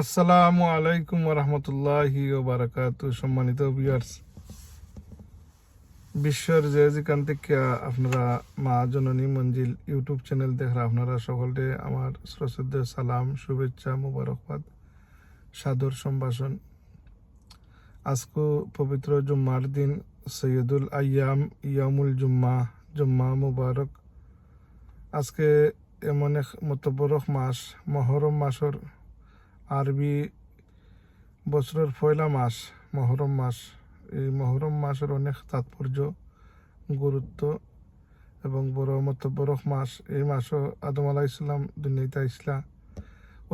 আসসালামু আলাইকুম রহমতুল্লাহি বারাকাত সম্মানিত ভিউয়ার্স বিশ্বের যে যেখান থেকে আপনারা মা জননী মঞ্জিল ইউটিউব চ্যানেল দেখরা, আপনারা সকলকে আমার শ্রদ্ধে সালাম, শুভেচ্ছা, মুবারকবাদ, সাদর সম্ভাষণ। আজকো পবিত্র জুম্মার দিন, সৈয়দুল আয়াম ইয়ামুল জুম্মা জুম্মা মুবারক। আজকে এমন এক মতবরক মাস, মহরম মাসর আরবি বছরের পয়লা মাস, মহরম মাস। এই মহরম মাসের অনেক তাৎপর্য, গুরুত্ব এবং বড় মতবরক মাস। এই মাসও আদম আলাহ ইসলাম দুনিয়াতে ইসলাম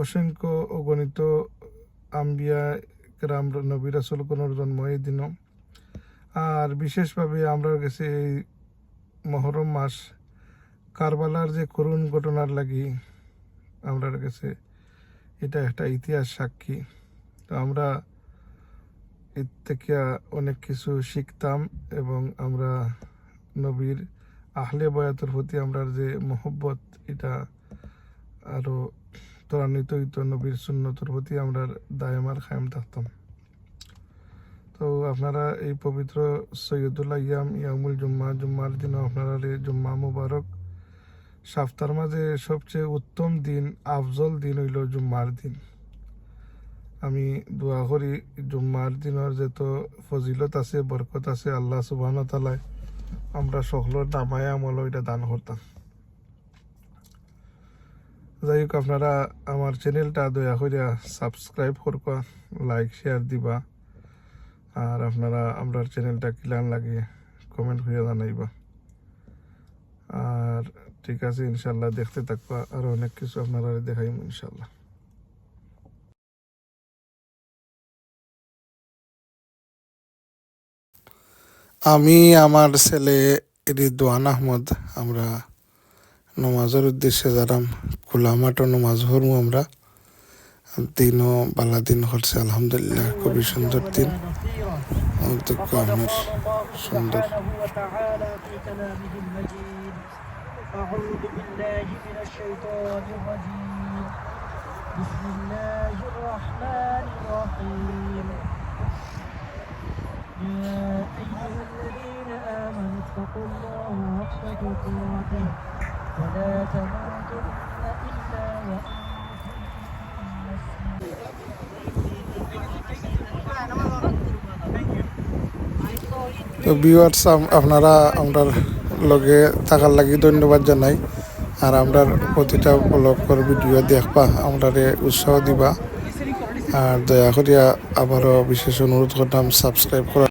অসংখ্য অগণিত আম্বিয়া রাম নবী রাসুলগণের জন্ম এই দিন আর বিশেষভাবে আমরা কাছে এই মহরম মাস কারবালার যে করুণ ঘটনার লাগি, আমরা কাছে এটা একটা ইতিহাস সাক্ষী। তো আমরা এর থেকে অনেক কিছু শিখতাম এবং আমরা নবীর আহলে বয়াতের প্রতি আমরা যে মোহব্বত, এটা আরও ত্বরান্বিত হইতো নবীর সুন্নতর প্রতি আমরা দায়মার খায়াম থাকতাম। তো আপনারা এই পবিত্র সৈয়দুল্লাহ ইয়াম ইয়ামুল জুম্মা, জুম্মার দিন আপনারা জুম্মা মুবারক সপ্তাহের মাঝে সবচেয়ে উত্তম দিন, আফজল দিন হইল জুম্মার দিন। আমি দোয়া করি জুম্মার দিনের যত ফজিলত আছে, বরকত আছে, আল্লাহ সুবাহ তালায় আমরা সকলের নামায় আমল এটা দান করতাম। যাই হোক আপনারা আমার চ্যানেলটা দয়া করে সাবস্ক্রাইব করবা, লাইক, শেয়ার দিবা, আর আপনারা আমার চ্যানেলটা কিলান লাগে কমেন্ট করে জানাইবা। আর ঠিক আছে ইনশাল্লাহ দেখতে থাকবা। আর অনেক কিছু আপনারা দেখাইম ইনশাল্লাহ আমি, আমার ছেলে রিদওয়ান আহমদ, আমরা নমাজের উদ্দেশ্যে যারাম খোলা মাঠও নমাজ হরমু আমরা। দিনও বালা দিন হচ্ছে, আলহামদুলিল্লাহ, খুবই সুন্দর দিন। সুন্দর। أعوذ بالله من الشيطان الرجيم بسم الله الرحمن الرحيم يا أيها الذين آمنوا اتقوا الله حق تقاته ولا تموتن إلا وأنتم তো ভিউয়ার্স আপনারা আমরা লগে থাকার লাগি ধন্যবাদ জানাই। আর আমরা প্রতিটা ব্লগের ভিডিও দেখবা আমরা উৎসাহ দিবা। আর দয়া করিয়া আবারও বিশেষ অনুরোধ করতাম সাবস্ক্রাইব করা